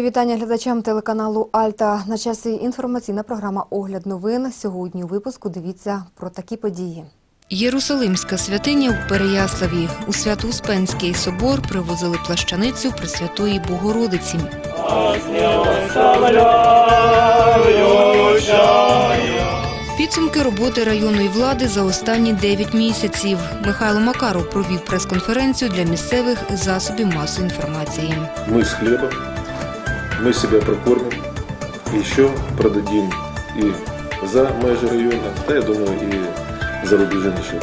Мої вітання глядачам телеканалу Альта. На часі інформаційна програма Огляд новин. Сьогодні у випуску дивіться про такі події. Єрусалимська святиня в Переяславі. У Свято-Успенський собор привозили плащаницю Пресвятої Богородиці. Підсумки роботи районної влади за останні 9 місяців. Михайло Макаров провів прес-конференцію для місцевих засобів масової інформації. мы с хлебом, мы себя прокормим, еще продадим и за межи района, да я думаю, и за рубежи нашего.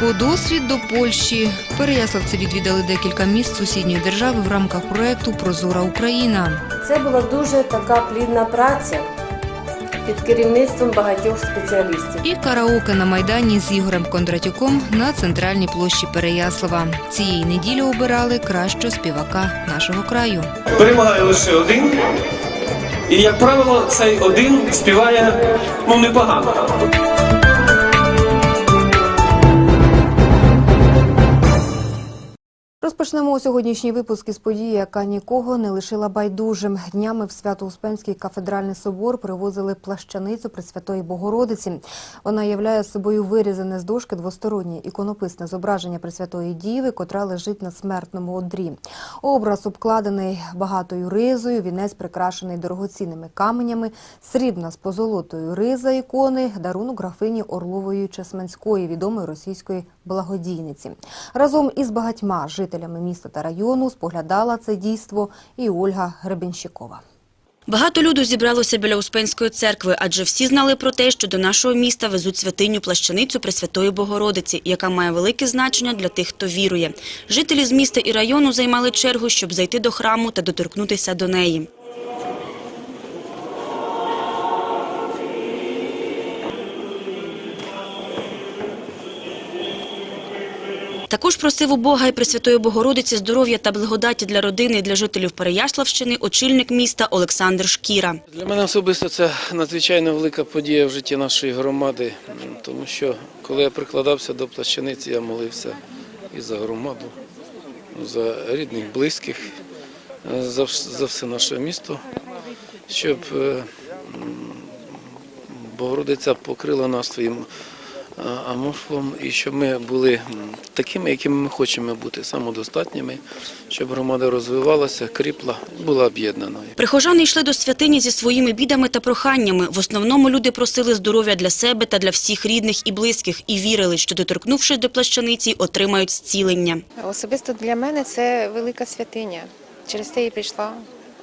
По досвід до Польщі переяславці відвідали декілька міст сусідньої держави в рамках проекту Прозора Україна. Це була дуже така плідна праця під керівництвом багатьох спеціалістів. І караоке на майдані з Ігорем Кондратюком на центральній площі Переяслава. Цієї неділі обирали кращого співака нашого краю. перемагає лише один. І, як правило, цей один співає ну, непогано. Розпочнемо сьогоднішній випуск із події, яка нікого не лишила байдужим. Днями в Свято-Успенський кафедральний собор привозили плащаницю Пресвятої Богородиці. Вона являє собою вирізане з дошки двостороннє іконописне зображення Пресвятої Діви, котра лежить на смертному одрі. Образ обкладений багатою ризою, вінець прикрашений дорогоцінними каменями, срібна з позолотою риза ікони, дарунок графині Орлової Чесменської, відомої російської благодійниці. Разом із багатьма жителями міста та району споглядала це дійство і Ольга Гребенщикова. Багато люду зібралося біля Успенської церкви, адже всі знали про те, що до нашого міста везуть святиню плащаницю Пресвятої Богородиці, яка має велике значення для тих, хто вірує. Жителі з міста і району займали чергу, щоб зайти до храму та доторкнутися до неї. Також просив у Бога і Пресвятої Богородиці здоров'я та благодаті для родини і для жителів Переяславщини очільник міста Олександр Шкіра. Для мене особисто це надзвичайно велика подія в житті нашої громади, тому що коли я прикладався до плащаниці, я молився і за громаду, за рідних, близьких, за, все наше місто, щоб Богородиця покрила нас своїм аморфом і щоб ми були такими, якими ми хочемо бути, самодостатніми, щоб громада розвивалася, кріпла, була об'єднаною. Прихожани йшли до святині зі своїми бідами та проханнями. В основному люди просили здоров'я для себе та для всіх рідних і близьких і вірили, що доторкнувшись до плащаниці, отримають зцілення. Особисто для мене це велика святиня. Через те я прийшла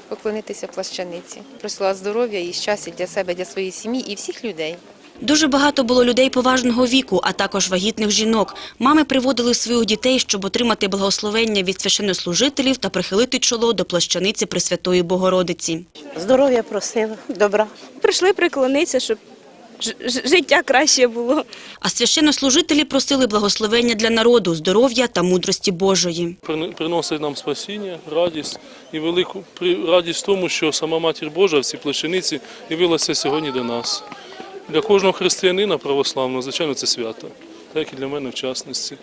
поклонитися плащаниці. Просила здоров'я і щастя для себе, для своєї сім'ї і всіх людей. Дуже багато було людей поважного віку, а також вагітних жінок. Мами приводили своїх дітей, щоб отримати благословення від священнослужителів та прихилити чоло до плащаниці Пресвятої Богородиці. Здоров'я просила, добра. прийшли приклонитися, щоб життя краще було. А священнослужителі просили благословення для народу, здоров'я та мудрості Божої. Прин- приносить нам спасіння, радість і велику при- радість в тому, що сама Матір Божа в цій плащаниці явилася сьогодні до нас. Для кожного християнина православного, звичайно, це свято, так і для мене в частності.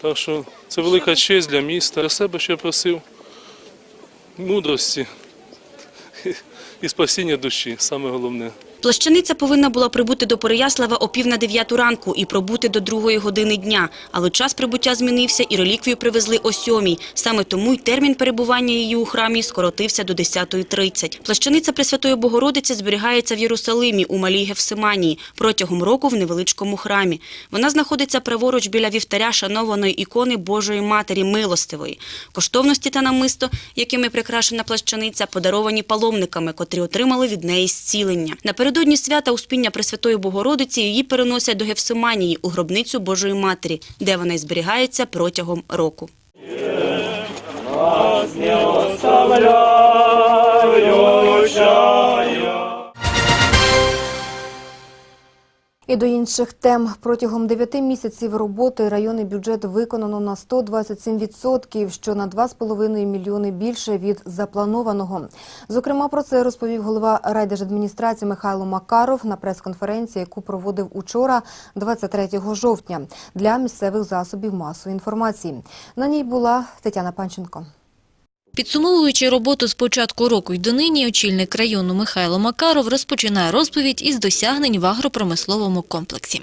Так що це велика честь для міста. Для себе ще просив мудрості і спасіння душі, саме головне. Плащаниця повинна була прибути до Переяслава о пів на дев'яту ранку і пробути до другої години дня. Але час прибуття змінився і реліквію привезли о сьомій. Саме тому й термін перебування її у храмі скоротився до 10.30. Плащаниця Пресвятої Богородиці зберігається в Єрусалимі у Малій Гефсиманії протягом року в невеличкому храмі. Вона знаходиться праворуч біля вівтаря шанованої ікони Божої Матері Милостивої. Коштовності та намисто, якими прикрашена плащаниця, подаровані паломниками, котрі отримали від неї зцілення. Напередодні свята Успіння Пресвятої Богородиці її переносять до Гефсиманії у гробницю Божої Матері, де вона й зберігається протягом року. І до інших тем. Протягом 9 місяців роботи районний бюджет виконано на 127%, що на 2,5 мільйони більше від запланованого. Зокрема, про це розповів голова райдержадміністрації Михайло Макаров на прес-конференції, яку проводив учора, 23 жовтня, для місцевих засобів масової інформації. На ній була Тетяна Панченко. Підсумовуючи роботу з початку року й донині, очільник району Михайло Макаров розпочинає розповідь із досягнень в агропромисловому комплексі.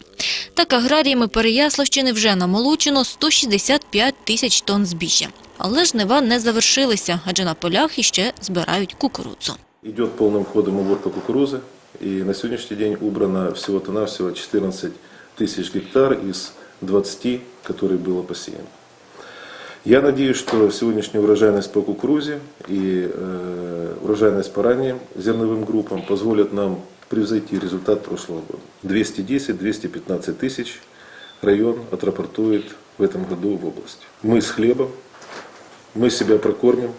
Так аграріями Переяславщини вже намолочено 165 тисяч тонн збіжжя. Але жнива не завершилися, адже на полях іще збирають кукурудзу. Идет полным ходом уборка кукурузы, и на сегодняшний день убрано всего-то навсего 14 тысяч гектар из 20, которые было посеяно. Я надеюсь, что сегодняшняя урожайность по кукурузе и э, урожайность по ранним зерновым группам позволят нам превзойти результат прошлого года. 210-215 тысяч район отрапортует в этом году в область. Мы с хлебом, мы себя прокормим,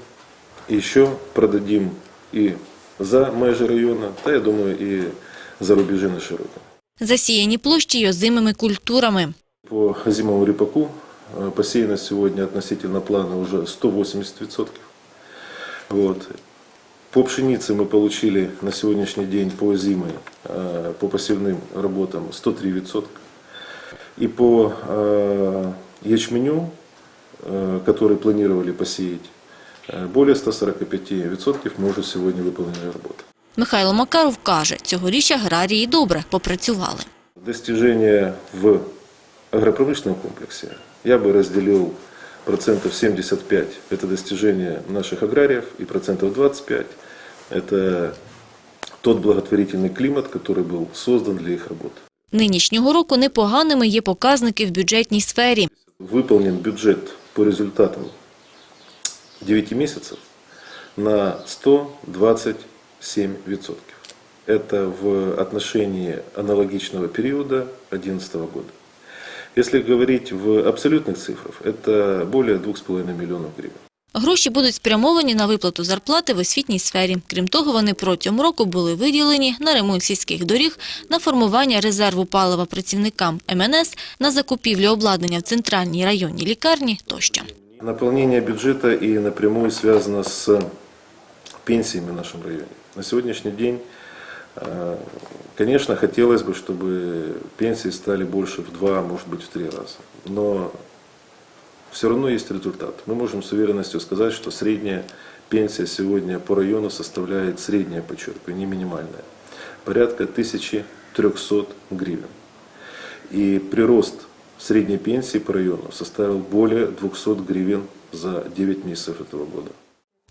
и еще продадим и за межи района, та я думаю, и за рубежи на широком. Засіяні площі й озимими культурами. По зимовому репаку э, посеяно сегодня относительно плана уже 180%. Вот. По пшенице мы получили на сегодняшний день по зимой, э, по посевным работам 103%. И по э, ячменю, э, который планировали посеять, э, более 145% мы уже сегодня выполнили работу. Михайло Макаров каже, цьогоріч аграрії добре попрацювали. Достижения в агропромышленном комплексе я бы разделил процентов 75 – это достижения наших аграриев, и процентов 25 – это тот благотворительный климат, который был создан для их работы. Нинішнього року непоганими є показники в бюджетній сфері. Выполнен бюджет по результатам 9 месяцев на 127%. Это в отношении аналогичного периода 2011 года. Если говорить в абсолютных цифрах, это более 2,5 миллионов гривен. Гроші будуть спрямовані на виплату зарплати в освітній сфері. Крім того, вони протягом року були виділені на ремонт сільських доріг, на формування резерву палива працівникам МНС, на закупівлю обладнання в центральній районній лікарні тощо. Наполнение бюджета и напрямую связано с пенсиями в нашем районе. На сегодняшний день, э, конечно, хотелось бы, чтобы пенсии стали больше в два, может быть, в три раза. Но все равно есть результат. Мы можем с уверенностью сказать, что средняя пенсия сегодня по району составляет, средняя, подчеркиваю, не минимальная, порядка 1300 гривен. И прирост средней пенсии по району составил более 200 гривен за 9 месяцев этого года.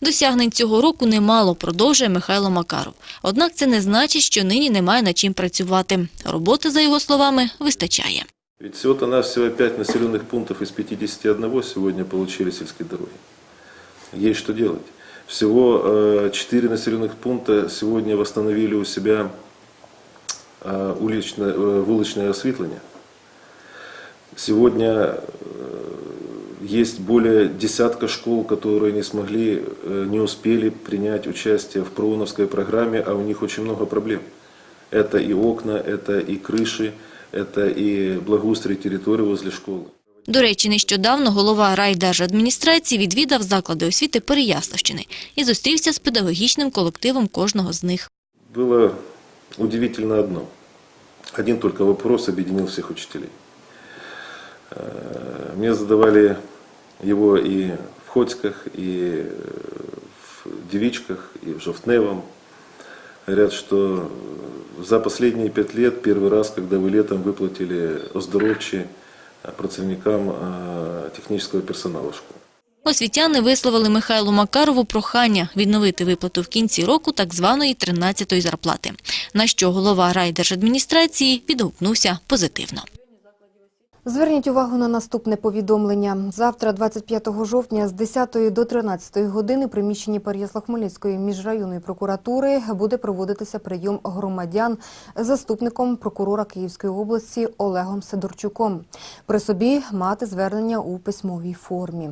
Досягнень цього року немало, продовжує Михайло Макаров. Однак це не значить, що нині немає над чим працювати. Роботи, за його словами, вистачає. Ведь всего-то навсего 5 населенных пунктов из 51 сегодня получили сельские дороги. Есть что делать. Всего 4 населенных пункта сегодня восстановили у себя э, уличное, э, уличное осветление. Сегодня э, есть более десятка школ, которые не смогли, э, не успели принять участие в ПРООНовской программе, а у них очень много проблем. Это и окна, это и крыши, это и благоустрой территории возле школы. До речі, нещодавно голова райдержадміністрації відвідав заклади освіти Переяславщини і зустрівся з педагогічним колективом кожного з них. Было удивительно одно. Один только вопрос объединил всех учителей. Э, Мне задавали его и в Ходьках, и в Девичках, и в Жовтневом. Говорят, что за последние пять лет первый раз, когда вы летом выплатили оздоровчі э, працівникам э, технического персонала школ. Освітяни висловили Михайлу Макарову прохання відновити виплату в кінці року так званої 13-ї зарплати, на що голова райдержадміністрації відгукнувся позитивно. Зверніть увагу на наступне повідомлення. Завтра, 25 жовтня, з 10 до 13 години, приміщенні Переяслав-Хмельницької міжрайонної прокуратури буде проводитися прийом громадян заступником прокурора Київської області Олегом Сидорчуком. При собі мати звернення у письмовій формі.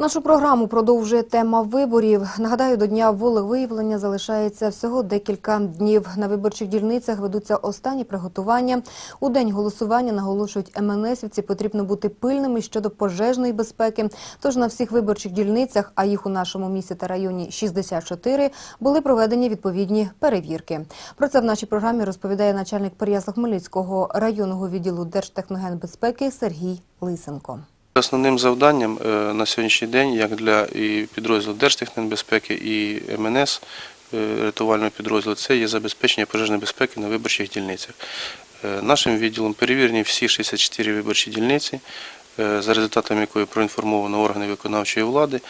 Нашу програму продовжує тема виборів. Нагадаю, до дня волевиявлення залишається всього декілька днів. На виборчих дільницях ведуться останні приготування. У день голосування наголошують МНСівці, потрібно бути пильними щодо пожежної безпеки. Тож на всіх виборчих дільницях, а їх у нашому місті та районі 64, були проведені відповідні перевірки. Про це в нашій програмі розповідає начальник Переяслав-Хмельницького районного відділу Держтехногенбезпеки Сергій Лисенко. Основним завданням е, на сьогоднішній день, як для і підрозділу Держтехненбезпеки і МНС е, рятувального підрозділу, це є забезпечення пожежної безпеки на виборчих дільницях. Е, Нашим відділом перевірені всі 64 виборчі дільниці, за результатами якої проінформовано органи виконавчої влади.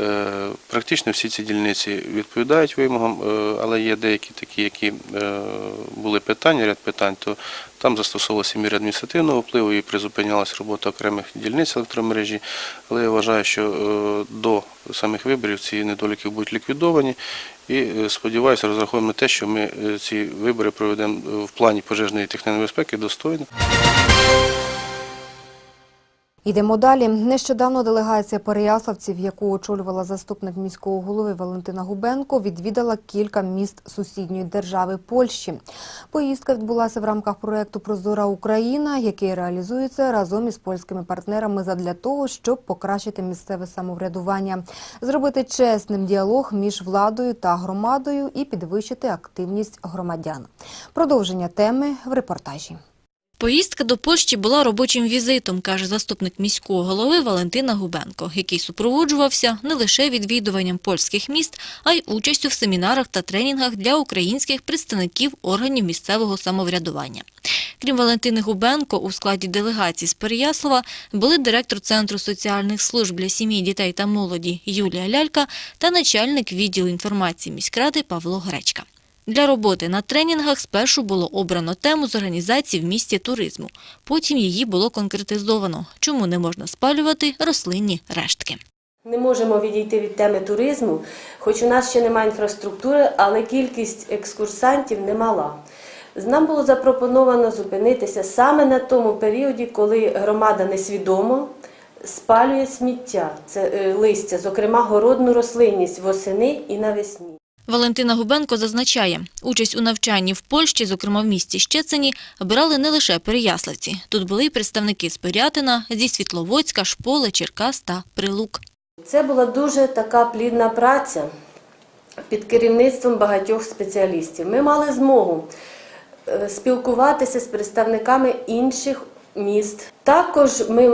Е, Практично всі ці дільниці відповідають вимогам, е, але є деякі такі, які е, були питання, ряд питань, то там застосовувалися міри адміністративного впливу і призупинялася робота окремих дільниць електромережі. Але я вважаю, що е, до самих виборів ці недоліки будуть ліквідовані. І е, сподіваюся, розраховуємо на те, що ми е, ці вибори проведемо е, в плані пожежної і технічної безпеки достойно. Йдемо далі. Нещодавно делегація переяславців, яку очолювала заступник міського голови Валентина Губенко, відвідала кілька міст сусідньої держави Польщі. Поїздка відбулася в рамках проєкту Прозора Україна, який реалізується разом із польськими партнерами задля того, щоб покращити місцеве самоврядування, зробити чесним діалог між владою та громадою і підвищити активність громадян. Продовження теми в репортажі. Поїздка до Польщі була робочим візитом, каже заступник міського голови Валентина Губенко, який супроводжувався не лише відвідуванням польських міст, а й участю в семінарах та тренінгах для українських представників органів місцевого самоврядування. Крім Валентини Губенко, у складі делегації з Переяслава були директор Центру соціальних служб для сім'ї, дітей та молоді Юлія Лялька та начальник відділу інформації міськради Павло Гречка. Для роботи на тренінгах спершу було обрано тему з організації в місті туризму. Потім її було конкретизовано, чому не можна спалювати рослинні рештки. Не можемо відійти від теми туризму, хоч у нас ще немає інфраструктури, але кількість екскурсантів немала. Нам було запропоновано зупинитися саме на тому періоді, коли громада несвідомо спалює сміття, це е, листя, зокрема городну рослинність восени і навесні. Валентина Губенко зазначає, участь у навчанні в Польщі, зокрема в місті Щецені, брали не лише переяславці. Тут були й представники з Пирятина, зі Світловодська, Шполи, Черкас та Прилук. Це була дуже така плідна праця під керівництвом багатьох спеціалістів. Ми мали змогу е, спілкуватися з представниками інших міст. Також ми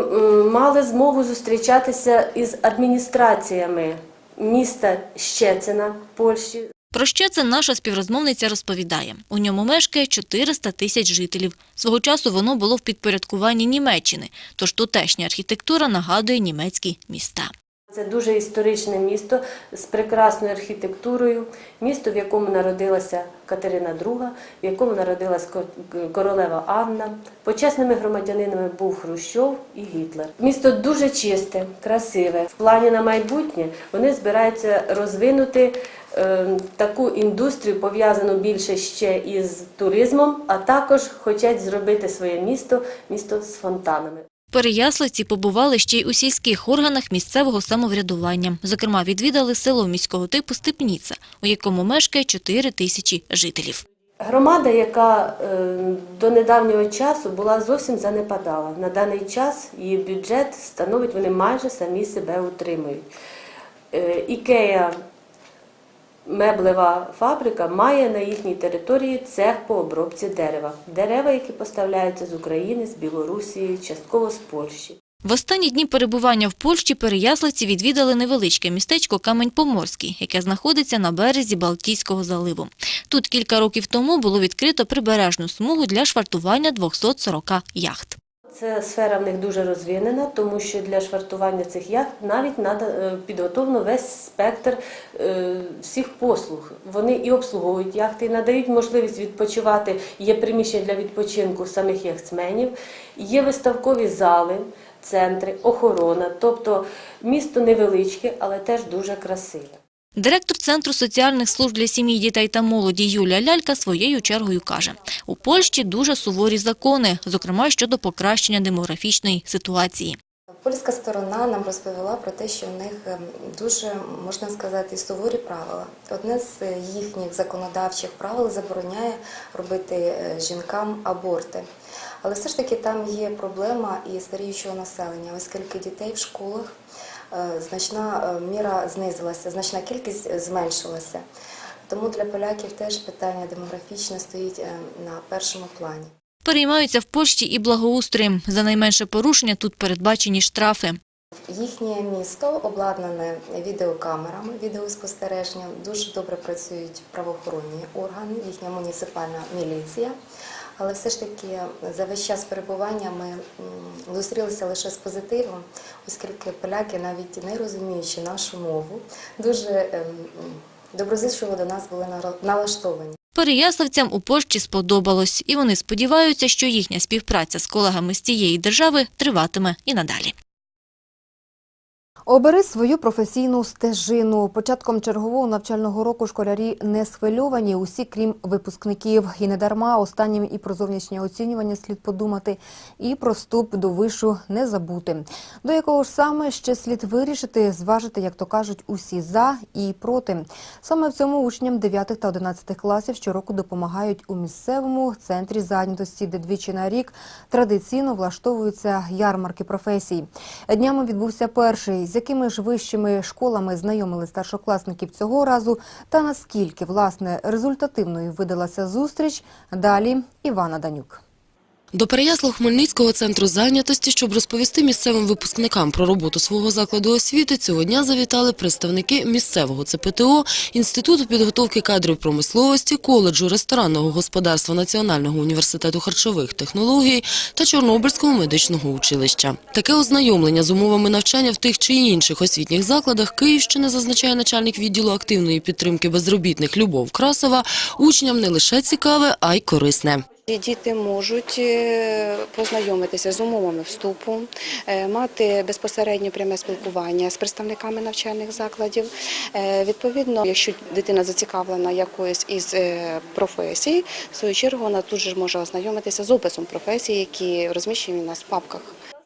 мали змогу зустрічатися із адміністраціями міста Щецина, Польщі. Про Щецин наша співрозмовниця розповідає. У ньому мешкає 400 тисяч жителів. Свого часу воно було в підпорядкуванні Німеччини, тож тутешня архітектура нагадує німецькі міста. Це дуже історичне місто з прекрасною архітектурою, місто, в якому народилася Катерина II, в якому народилась королева Анна. Почесними громадянинами був Хрущов і Гітлер. Місто дуже чисте, красиве. В плані на майбутнє вони збираються розвинути е, таку індустрію, пов'язану більше ще із туризмом, а також хочуть зробити своє місто місто з фонтанами. Переяславці побували ще й у сільських органах місцевого самоврядування. Зокрема, відвідали село міського типу Степніца, у якому мешкає 4 тисячі жителів. Громада, яка е, до недавнього часу була зовсім занепадала. На даний час її бюджет становить, вони майже самі себе утримують. Е, Ікея меблева фабрика має на їхній території цех по обробці дерева. Дерева, які поставляються з України, з Білорусі, частково з Польщі. В останні дні перебування в Польщі переяславці відвідали невеличке містечко Камень-Поморський, яке знаходиться на березі Балтійського заливу. Тут кілька років тому було відкрито прибережну смугу для швартування 240 яхт. Ця сфера в них дуже розвинена, тому що для швартування цих яхт навіть е, підготовлено весь спектр е, всіх послуг. Вони і обслуговують яхти, і надають можливість відпочивати. Є приміщення для відпочинку самих яхтсменів, є виставкові зали, центри, охорона. Тобто місто невеличке, але теж дуже красиве. Директор Центру соціальних служб для сім'ї, дітей та молоді Юлія Лялька своєю чергою каже, у Польщі дуже суворі закони, зокрема щодо покращення демографічної ситуації. Польська сторона нам розповіла про те, що в них ем, дуже можна сказати суворі правила. Одне з їхніх законодавчих правил забороняє робити е, жінкам аборти. Але все ж таки там є проблема і старіючого населення, оскільки дітей в школах значна е, міра знизилася, значна кількість зменшилася. Тому для поляків теж питання демографічне стоїть е, на першому плані. Переймаються в пошті і благоустроєм. За найменше порушення тут передбачені штрафи. Їхнє місто обладнане відеокамерами, відеоспостереженням. Дуже добре працюють правоохоронні органи, їхня муніципальна міліція. Але все ж таки за весь час перебування ми зустрілися лише з позитивом, оскільки поляки, навіть не розуміючи нашу мову, дуже ем, доброзичливо до нас були налаштовані. Переяславцям у Польщі сподобалось, і вони сподіваються, що їхня співпраця з колегами з цієї держави триватиме і надалі. Обери свою професійну стежину. Початком чергового навчального року школярі не схвильовані, усі крім випускників. І не дарма останнім і про зовнішнє оцінювання слід подумати, і про вступ до вишу не забути. До якого ж саме ще слід вирішити, зважити, як то кажуть, усі за і проти. Саме в цьому учням 9 та 11 класів щороку допомагають у місцевому центрі зайнятості, де двічі на рік традиційно влаштовуються ярмарки професій. Днями відбувся перший. З якими ж вищими школами знайомили старшокласників цього разу, та наскільки власне результативною видалася зустріч, далі Івана Данюк. До Переяслав-Хмельницького центру зайнятості, щоб розповісти місцевим випускникам про роботу свого закладу освіти, цього дня завітали представники місцевого ЦПТО, Інституту підготовки кадрів промисловості, коледжу ресторанного господарства Національного університету харчових технологій та Чорнобильського медичного училища. Таке ознайомлення з умовами навчання в тих чи інших освітніх закладах Київщини, зазначає начальник відділу активної підтримки безробітних Любов Красова, учням не лише цікаве, а й корисне. Діти можуть е, познайомитися з умовами вступу, е, мати безпосередньо пряме спілкування з представниками навчальних закладів. Е, Відповідно, якщо дитина зацікавлена якоюсь із професій, в свою чергу вона тут же може ознайомитися з описом професій, які розміщені у нас в папках.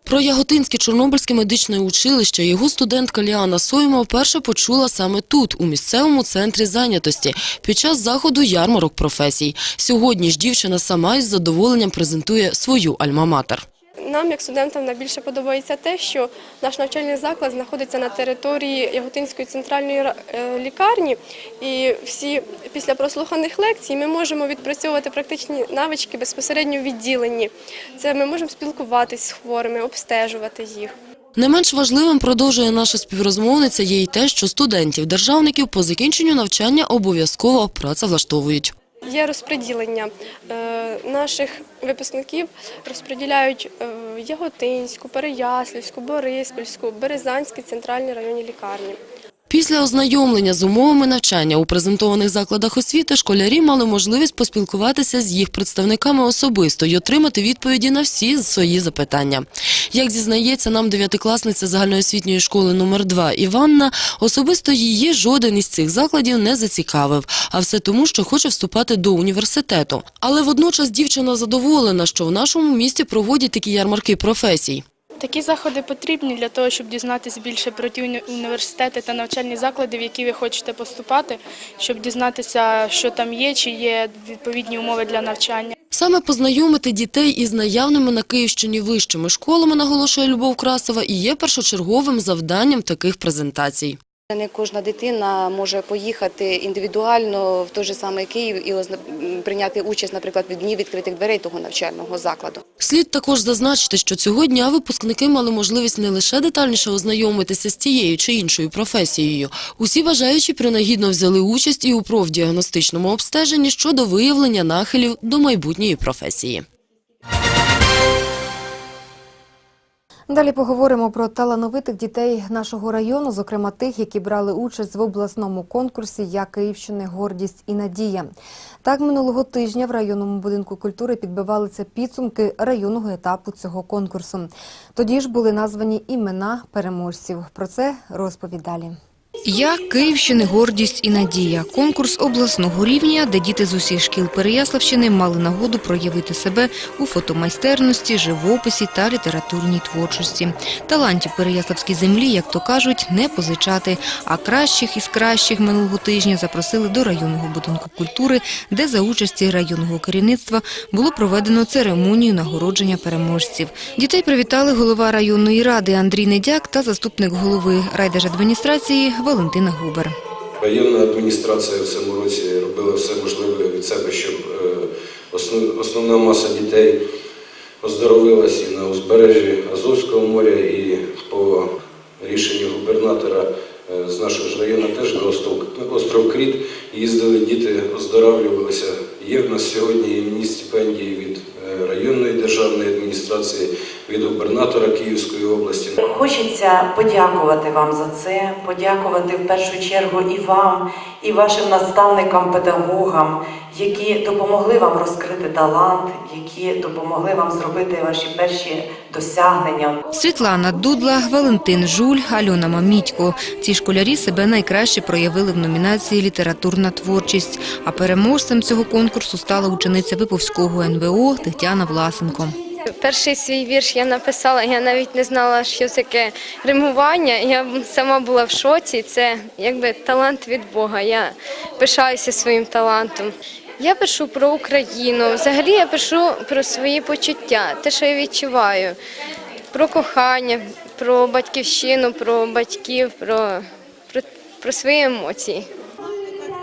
Про Яготинське Чорнобильське медичне училище його студентка Ліана Сойма вперше почула саме тут, у місцевому центрі зайнятості, під час заходу ярмарок професій. Сьогодні ж дівчина сама із задоволенням презентує свою альма-матер. Нам, як студентам, найбільше подобається те, що наш навчальний заклад знаходиться на території Яготинської центральної е, лікарні, і всі після прослуханих лекцій ми можемо відпрацьовувати практичні навички безпосередньо в відділенні. Це ми можемо спілкуватись з хворими, обстежувати їх. Не менш важливим, продовжує наша співрозмовниця, є й те, що студентів-державників по закінченню навчання обов'язково працевлаштовують. Є розподілення е, наших випускників розподіляють е, Яготинську, Переяслівську, Бориспільську, Березанські центральні районні лікарні. Після ознайомлення з умовами навчання у презентованих закладах освіти школярі мали можливість поспілкуватися з їх представниками особисто і отримати відповіді на всі свої запитання. Як зізнається нам дев'ятикласниця загальноосвітньої школи номер 2 Іванна, особисто її жоден із цих закладів не зацікавив, а все тому, що хоче вступати до університету. Але водночас дівчина задоволена, що в нашому місті проводять такі ярмарки професій. Такі заходи потрібні для того, щоб дізнатися більше про ті університети та навчальні заклади, в які ви хочете поступати, щоб дізнатися, що там є, чи є відповідні умови для навчання. Саме познайомити дітей із наявними на Київщині вищими школами, наголошує Любов Красова, і є першочерговим завданням таких презентацій. Не кожна дитина може поїхати індивідуально в той же самий Київ і прийняти участь, наприклад, в дні відкритих дверей того навчального закладу. Слід також зазначити, що цього дня випускники мали можливість не лише детальніше ознайомитися з тією чи іншою професією. Усі бажаючі принагідно взяли участь і у профдіагностичному обстеженні щодо виявлення нахилів до майбутньої професії. Далі поговоримо про талановитих дітей нашого району, зокрема тих, які брали участь в обласному конкурсі «Я Київщини. Гордість і надія». Так, минулого тижня в районному будинку культури підбивалися підсумки районного етапу цього конкурсу. Тоді ж були названі імена переможців. Про це розповідь далі. Я Київщини гордість і надія. Конкурс обласного рівня, де діти з усіх шкіл Переяславщини мали нагоду проявити себе у фотомайстерності, живописі та літературній творчості. Талантів Переяславській землі, як то кажуть, не позичати. А кращих із кращих минулого тижня запросили до районного будинку культури, де за участі районного керівництва було проведено церемонію нагородження переможців. Дітей привітали голова районної ради Андрій Недяк та заступник голови райдержадміністрації Валентина Губер. Районна адміністрація в цьому році робила все можливе від себе, щоб е, основна маса дітей оздоровилась і на узбережжі Азовського моря, і по рішенню губернатора е, з нашого ж району теж на остров, остров Кріт їздили діти, оздоравлювалися. Є в нас сьогодні іменні стипендії від е, районної державної адміністрації, від губернатора Київської області. Хочеться подякувати вам за це, подякувати в першу чергу і вам, і вашим наставникам, педагогам, які допомогли вам розкрити талант, які допомогли вам зробити ваші перші досягнення. Світлана Дудла, Валентин Жуль, Альона Мамітько. Ці школярі себе найкраще проявили в номінації «Літературна творчість». А переможцем цього конкурсу стала учениця Виповського НВО Тетяна Власенко. Перший свій вірш я написала, я навіть не знала, що таке римування. Я сама була в шоці. Це якби талант від Бога. Я пишаюся своїм талантом. Я пишу про Україну. Взагалі я пишу про свої почуття, те, що я відчуваю, про кохання, про батьківщину, про батьків, про, про, про свої емоції.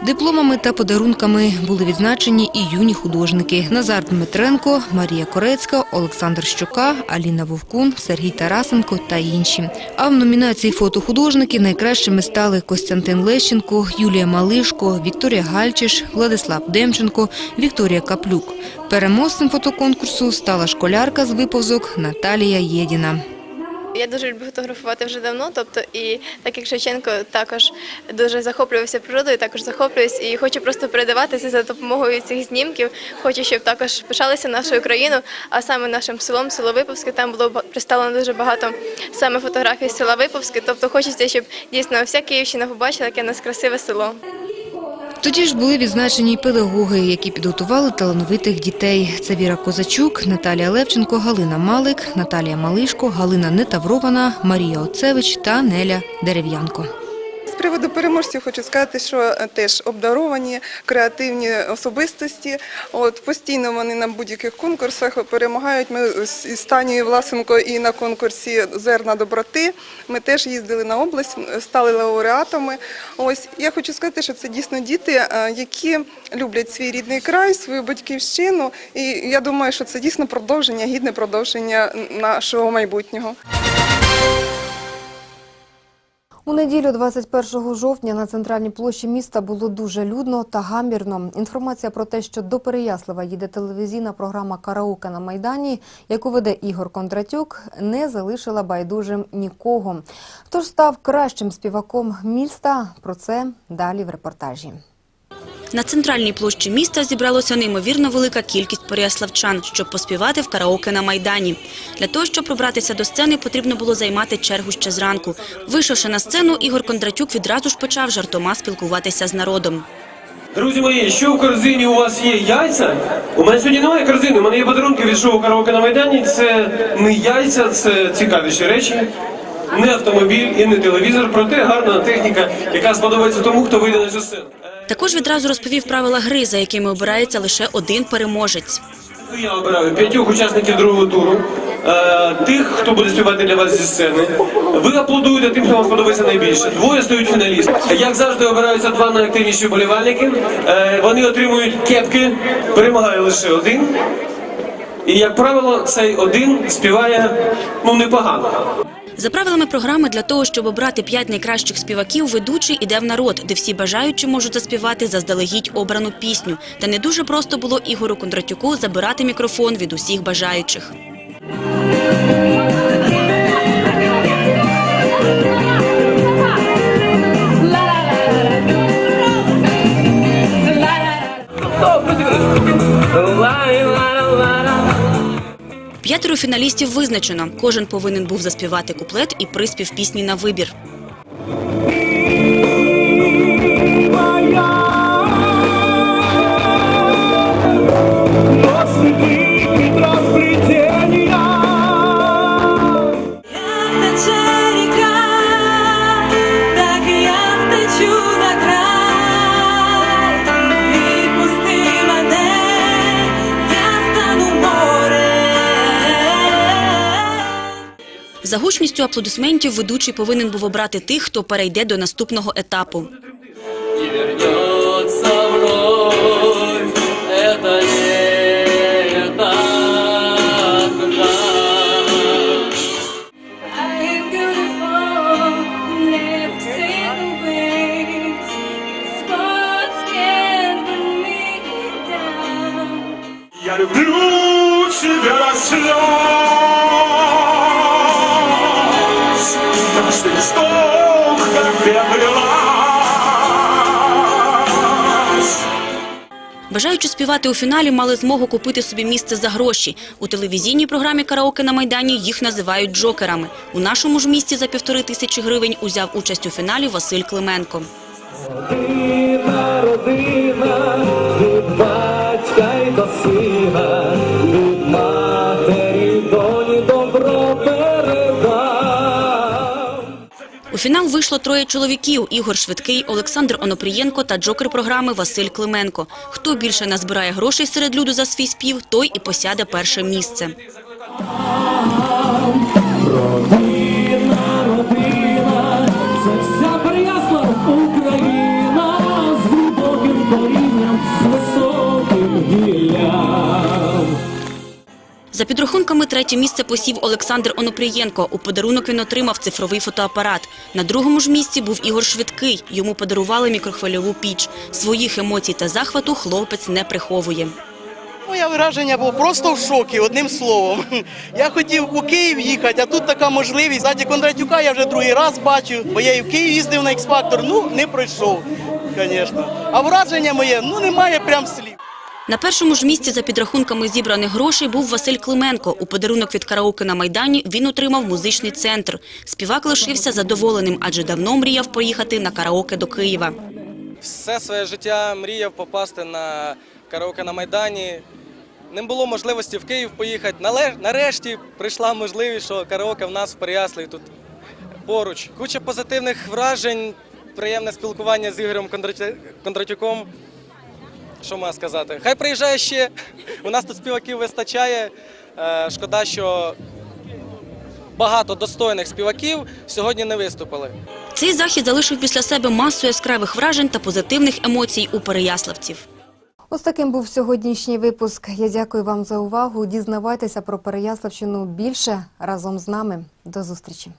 Дипломами та подарунками були відзначені і юні художники Назар Дмитренко, Марія Корецька, Олександр Щука, Аліна Вовкун, Сергій Тарасенко та інші. А в номінації фотохудожники найкращими стали Костянтин Лещенко, Юлія Малишко, Вікторія Гальчиш, Владислав Демченко, Вікторія Каплюк. Переможцем фотоконкурсу стала школярка з виповзок Наталія Єдіна. Я дуже люблю фотографувати вже давно, тобто і так як Шевченко також дуже захоплювався природою, також захоплююсь і хочу просто передаватися за допомогою цих знімків. Хочу, щоб також пишалися нашою країною, а саме нашим селом, село Виповське. Там було представлено дуже багато саме фотографій села Виповське. Тобто хочеться, щоб дійсно вся Київщина побачила, яке у нас красиве село. Тоді ж були відзначені й педагоги, які підготували талановитих дітей. Це Віра Козачук, Наталія Левченко, Галина Малик, Наталія Малишко, Галина Нетаврована, Марія Оцевич та Неля Дерев'янко. Приводу переможців хочу сказати, що е, теж обдаровані, креативні особистості. От постійно вони на будь-яких конкурсах перемагають. Ми з Танією Власенко і на конкурсі Зерна доброти. Ми теж їздили на область, стали лауреатами. Ось я хочу сказати, що це дійсно діти, е, які люблять свій рідний край, свою батьківщину. І я думаю, що це дійсно продовження, гідне продовження нашого майбутнього. У неділю 21 жовтня на центральній площі міста було дуже людно та гамірно. Інформація про те, що до Переяслава їде телевізійна програма «Караоке на Майдані», яку веде Ігор Кондратюк, не залишила байдужим нікого. Тож став кращим співаком міста. Про це далі в репортажі. На центральній площі міста зібралося неймовірно велика кількість переяславчан, щоб поспівати в караоке на Майдані. Для того, щоб пробратися до сцени, потрібно було займати чергу ще зранку. Вийшовши на сцену, Ігор Кондратюк відразу ж почав жартома спілкуватися з народом. Друзі мої, що в корзині у вас є яйця? У мене сьогодні немає корзини, у мене є подарунки від шоу караоке на Майдані. Це не яйця, це цікавіші речі. Не автомобіль і не телевізор, проте гарна техніка, яка сподобається тому, хто вийде на цю сцену. Також відразу розповів правила гри, за якими обирається лише один переможець. Я обираю п'ятьох учасників другого туру, е, тих, хто буде співати для вас зі сцени. Ви аплодуєте тим, хто вам подобається найбільше. Двоє стають фіналістами. Як завжди, обираються два найактивніші болівальники. Е, Вони отримують кепки, перемагає лише один. І, як правило, цей один співає ну непогано. За правилами програми, для того, щоб обрати п'ять найкращих співаків, ведучий іде в народ, де всі бажаючі можуть заспівати заздалегідь обрану пісню. Та не дуже просто було Ігору Кондратюку забирати мікрофон від усіх бажаючих. П'ятеро фіналістів визначено. Кожен повинен був заспівати куплет і приспів пісні на вибір. кількістю аплодисментів ведучий повинен був обрати тих, хто перейде до наступного етапу. Я люблю тебя, слава! Каждый вздох, как ты обрелась. Бажаючи співати у фіналі, мали змогу купити собі місце за гроші. У телевізійній програмі «Караоке на Майдані» їх називають джокерами. У нашому ж місті за півтори тисячі гривень узяв участь у фіналі Василь Клименко. Родина, родина, фінал вийшло троє чоловіків – Ігор Швидкий, Олександр Онопрієнко та джокер програми Василь Клименко. Хто більше назбирає грошей серед люду за свій спів, той і посяде перше місце. За підрахунками третє місце посів Олександр Онопрієнко. У подарунок він отримав цифровий фотоапарат. На другому ж місці був Ігор Швидкий. Йому подарували мікрохвильову піч. Своїх емоцій та захвату хлопець не приховує. Моє враження було просто в шокі, одним словом. Я хотів у Київ їхати, а тут така можливість. Ззаді Кондратюка я вже другий раз бачу, бо я і в Київ їздив на X-Factor, ну не пройшов, звісно. А враження моє, ну немає прям слів. На першому ж місці за підрахунками зібраних грошей був Василь Клименко. У подарунок від караоке на Майдані він отримав музичний центр. Співак лишився задоволеним, адже давно мріяв поїхати на караоке до Києва. Все своє життя мріяв попасти на караоке на Майдані. Не було можливості в Київ поїхати. Нарешті прийшла можливість, що караоке в нас в Переяславі тут поруч. Куча позитивних вражень, приємне спілкування з Ігорем Кондратюком. Що можна сказати? Хай приїжджає ще. У нас тут співаків вистачає. Е, Шкода, що багато достойних співаків сьогодні не виступили. Цей захід залишив після себе масу яскравих вражень та позитивних емоцій у переяславців. Ось таким був сьогоднішній випуск. Я дякую вам за увагу. Дізнавайтеся про Переяславщину більше разом з нами. До зустрічі.